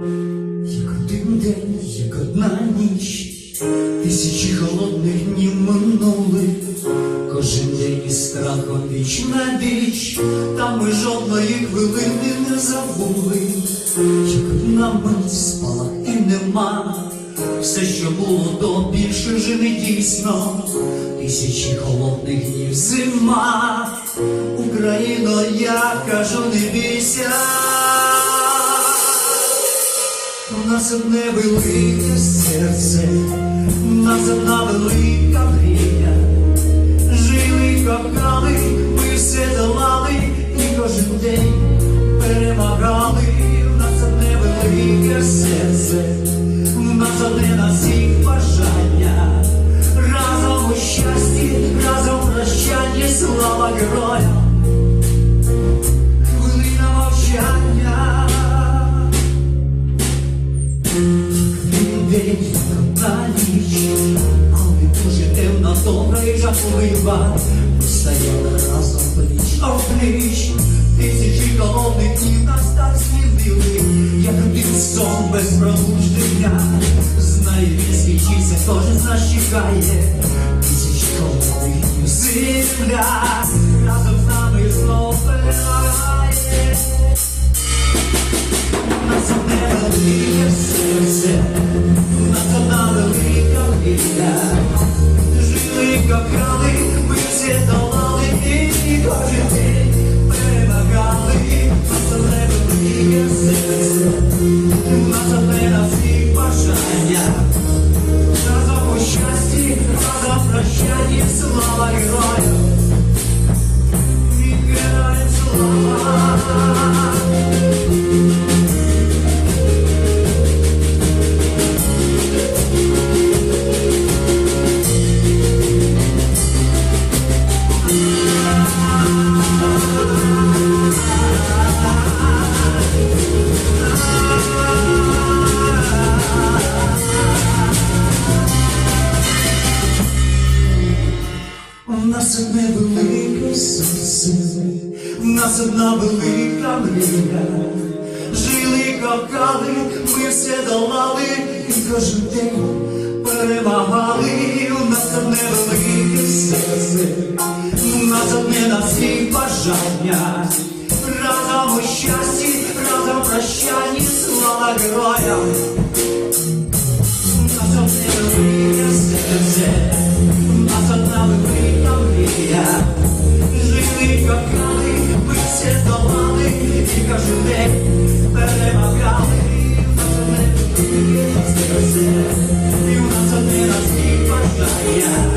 Як один день, як одна ніч, тисячі холодних днів минули, кожен день із страхом віч на віч, та ми жодної хвилини не забули, як одна мить спала і нема, все, що було то більше вже не дійсно, тисячі холодних днів зима, Україно, я кажу, не бійся. Нас одне велике серце, нас одна велика мрія. Жили, кохали, ми все долали і кожен день перемагали. У нас одне велике серце, у нас одне на всіх бажання. Разом у щасті, разом в прощанні, слава героям. День та дуже темно, добра і жахлива, ми разом пліч опліч, тисячі голодних днів нас так змінили, як один без пробудження, знає він скінчиться, кожен нас чекає, тисячі голодних днів земля, разом з нами знов нас одна велика мрія. Жили, кохали, ми все долали і кожен день перемагали. У нас одне велике серце, у нас одне на всіх бажання. Разом у щасті, разом в прощанні, слава героям. Yeah.